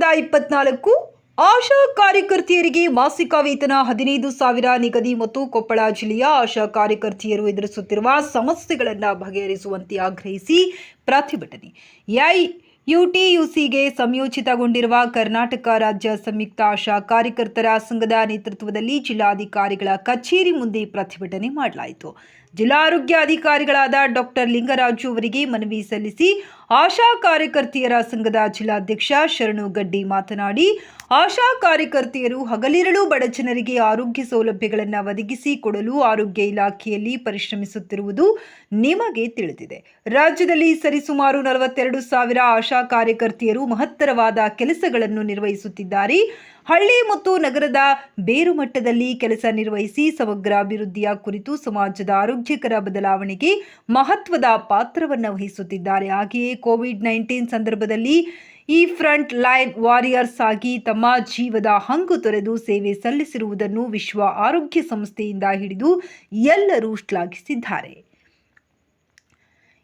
ಇಪ್ಪತ್ನಾಲ್ಕು ಆಶಾ ಕಾರ್ಯಕರ್ತೆಯರಿಗೆ ಮಾಸಿಕ ವೇತನ ಹದಿನೈದು ಸಾವಿರ ನಿಗದಿ ಮತ್ತು ಕೊಪ್ಪಳ ಜಿಲ್ಲೆಯ ಆಶಾ ಕಾರ್ಯಕರ್ತೆಯರು ಎದುರಿಸುತ್ತಿರುವ ಸಮಸ್ಯೆಗಳನ್ನು ಬಗೆಹರಿಸುವಂತೆ ಆಗ್ರಹಿಸಿ ಪ್ರತಿಭಟನೆ. ಎಐ ಯುಟಿಯುಸಿಗೆ ಸಂಯೋಜಿತಗೊಂಡಿರುವ ಕರ್ನಾಟಕ ರಾಜ್ಯ ಸಂಯುಕ್ತ ಆಶಾ ಕಾರ್ಯಕರ್ತರ ಸಂಘದ ನೇತೃತ್ವದಲ್ಲಿ ಜಿಲ್ಲಾಧಿಕಾರಿಗಳ ಕಚೇರಿ ಮುಂದೆ ಪ್ರತಿಭಟನೆ ಮಾಡಲಾಯಿತು. ಜಿಲ್ಲಾ ಆರೋಗ್ಯ ಅಧಿಕಾರಿಗಳಾದ ಡಾಕ್ಟರ್ ಲಿಂಗರಾಜು ಅವರಿಗೆ ಮನವಿ ಸಲ್ಲಿಸಿ ಆಶಾ ಕಾರ್ಯಕರ್ತೆಯರ ಸಂಘದ ಜಿಲ್ಲಾಧ್ಯಕ್ಷ ಶರಣು ಗಡ್ಡಿ ಮಾತನಾಡಿ, ಆಶಾ ಕಾರ್ಯಕರ್ತೆಯರು ಹಗಲಿರಳು ಬಡ ಜನರಿಗೆ ಆರೋಗ್ಯ ಸೌಲಭ್ಯಗಳನ್ನು ಒದಗಿಸಿ ಕೊಡಲು ಆರೋಗ್ಯ ಇಲಾಖೆಯಲ್ಲಿ ಪರಿಶ್ರಮಿಸುತ್ತಿರುವುದು ನಿಮಗೆ ತಿಳಿದಿದೆ. ರಾಜ್ಯದಲ್ಲಿ ಸರಿಸುಮಾರು ನಲವತ್ತೆರಡು ಸಾವಿರ ಆಶಾ ಕಾರ್ಯಕರ್ತೆಯರು ಮಹತ್ತರವಾದ ಕೆಲಸಗಳನ್ನು ನಿರ್ವಹಿಸುತ್ತಿದ್ದಾರೆ. ಹಳ್ಳಿ ಮತ್ತು ನಗರದ ಬೇರು ಮಟ್ಟದಲ್ಲಿ ಕೆಲಸ ನಿರ್ವಹಿಸಿ ಸಮಗ್ರ ಅಭಿವೃದ್ಧಿಯ ಕುರಿತು ಸಮಾಜದ ಆರೋಗ್ಯಕರ ಬದಲಾವಣೆಗೆ ಮಹತ್ವದ ಪಾತ್ರವನ್ನು ವಹಿಸುತ್ತಿದ್ದಾರೆ. ಹಾಗೆಯೇ ಕೋವಿಡ್ ನೈನ್ಟೀನ್ ಸಂದರ್ಭದಲ್ಲಿ ಈ ಫ್ರಂಟ್ ಲೈನ್ ವಾರಿಯರ್ಸ್ ಆಗಿ ತಮ್ಮ ಜೀವದ ಹಂಗು ತೊರೆದು ಸೇವೆ ಸಲ್ಲಿಸಿರುವುದನ್ನು ವಿಶ್ವ ಆರೋಗ್ಯ ಸಂಸ್ಥೆಯಿಂದ ಹಿಡಿದು ಎಲ್ಲರೂ ಶ್ಲಾಘಿಸಿದ್ದಾರೆ.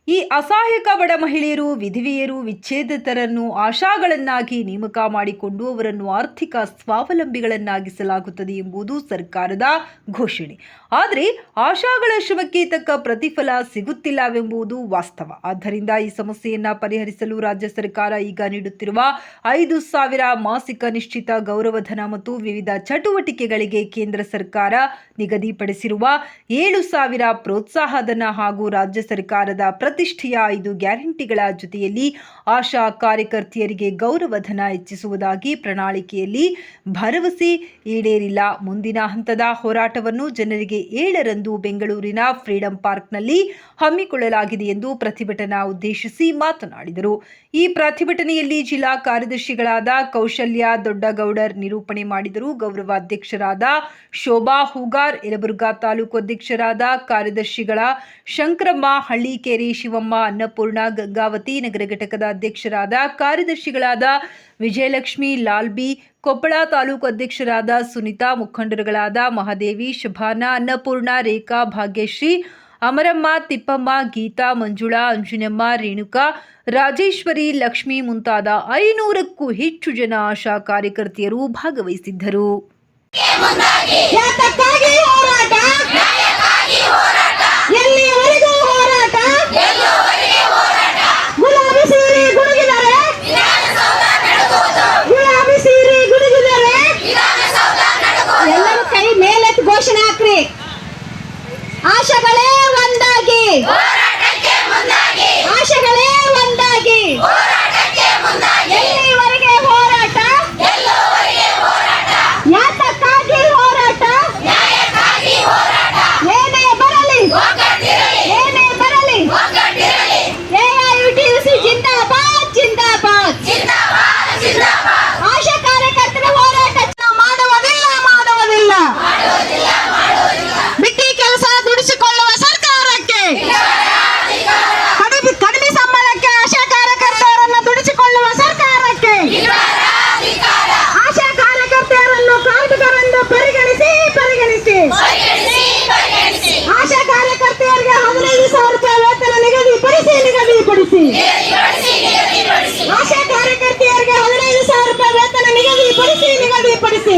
ಈ ಅಸಹಾಯಕ ಬಡ ಮಹಿಳೆಯರು, ವಿಧವೆಯರು, ವಿಚ್ಛೇದಿತರನ್ನು ಆಶಾಗಳನ್ನಾಗಿ ನೇಮಕ ಮಾಡಿಕೊಂಡು ಅವರನ್ನು ಆರ್ಥಿಕ ಸ್ವಾವಲಂಬಿಗಳನ್ನಾಗಿಸಲಾಗುತ್ತದೆ ಎಂಬುದು ಸರ್ಕಾರದ ಘೋಷಣೆ. ಆದರೆ ಆಶಾಗಳ ಶ್ರಮಕ್ಕೆ ತಕ್ಕ ಪ್ರತಿಫಲ ಸಿಗುತ್ತಿಲ್ಲವೆಂಬುದು ವಾಸ್ತವ. ಆದ್ದರಿಂದ ಈ ಸಮಸ್ಯೆಯನ್ನ ಪರಿಹರಿಸಲು ರಾಜ್ಯ ಸರ್ಕಾರ ಈಗ ನೀಡುತ್ತಿರುವ ಐದು ಸಾವಿರ ಮಾಸಿಕ ನಿಶ್ಚಿತ ಗೌರವಧನ ಮತ್ತು ವಿವಿಧ ಚಟುವಟಿಕೆಗಳಿಗೆ ಕೇಂದ್ರ ಸರ್ಕಾರ ನಿಗದಿಪಡಿಸಿರುವ ಏಳು ಸಾವಿರ ಪ್ರೋತ್ಸಾಹಧನ ಹಾಗೂ ರಾಜ್ಯ ಸರ್ಕಾರದ ಪ್ರತಿಷ್ಠೆಯ ಐದು ಗ್ಯಾರಂಟಿಗಳ ಜೊತೆಯಲ್ಲಿ ಆಶಾ ಕಾರ್ಯಕರ್ತೆಯರಿಗೆ ಗೌರವಧನ ಹೆಚ್ಚಿಸುವುದಾಗಿ ಪ್ರಣಾಳಿಕೆಯಲ್ಲಿ ಭರವಸೆ ಈಡೇರಿಲ್ಲ. ಮುಂದಿನ ಹಂತದ ಹೋರಾಟವನ್ನು ಜನರಿಗೆ ಏಳರಂದು ಬೆಂಗಳೂರಿನ ಫ್ರೀಡಂ ಪಾರ್ಕ್ನಲ್ಲಿ ಹಮ್ಮಿಕೊಳ್ಳಲಾಗಿದೆ ಎಂದು ಪ್ರತಿಭಟನಾ ಉದ್ದೇಶಿಸಿ ಮಾತನಾಡಿದರು. ಈ ಪ್ರತಿಭಟನೆಯಲ್ಲಿ ಜಿಲ್ಲಾ ಕಾರ್ಯದರ್ಶಿಗಳಾದ ಕೌಶಲ್ಯ ದೊಡ್ಡಗೌಡರ್ ನಿರೂಪಣೆ ಮಾಡಿದರು. ಗೌರವಾಧ್ಯಕ್ಷರಾದ ಶೋಭಾ ಹೂಗಾರ್, ಯಲಬುರ್ಗಾ ತಾಲೂಕು ಅಧ್ಯಕ್ಷರಾದ ಕಾರ್ಯದರ್ಶಿಗಳ ಶಂಕರಮ್ಮ, ಹಳ್ಳಿಕೇರಿ ಶಿವಮ್ಮ, ಅನ್ನಪೂರ್ಣ, ಗಂಗಾವತಿ, ನಗರ ಘಟಕದ ಅಧ್ಯಕ್ಷರಾದ ಕಾರ್ಯದರ್ಶಿಗಳಾದ ವಿಜಯಲಕ್ಷ್ಮಿ, ಲಾಲ್ಬಿ, ಕೊಪ್ಪಳ ತಾಲೂಕು ಅಧ್ಯಕ್ಷರಾದ ಸುನಿತಾ, ಮುಖಂಡರುಗಳಾದ ಮಹಾದೇವಿ, ಶುಭಾನಾ, ಅನ್ನಪೂರ್ಣ, ರೇಖಾ, ಭಾಗ್ಯಶ್ರೀ, ಅಮರಮ್ಮ, ತಿಪ್ಪಮ್ಮ, ಗೀತಾ, ಮಂಜುಳಾ, ಅಂಜುನಮ್ಮ, ರೇಣುಕಾ, ರಾಜೇಶ್ವರಿ, ಲಕ್ಷ್ಮಿ ಮುಂತಾದ ಐನೂರಕ್ಕೂ ಹೆಚ್ಚು ಜನ ಆಶಾ ಕಾರ್ಯಕರ್ತೆಯರು ಭಾಗವಹಿಸಿದ್ದರು. ನಿಗದಿಪಡಿಸಿ ಆಶಾ ಕಾರ್ಯಕರ್ತೆಯರಿಗೆ ಹದಿನೈದು ಸಾವಿರ ರೂಪಾಯಿ ವೇತನ ನಿಗದಿಪಡಿಸಿ ನಿಗದಿಪಡಿಸಿ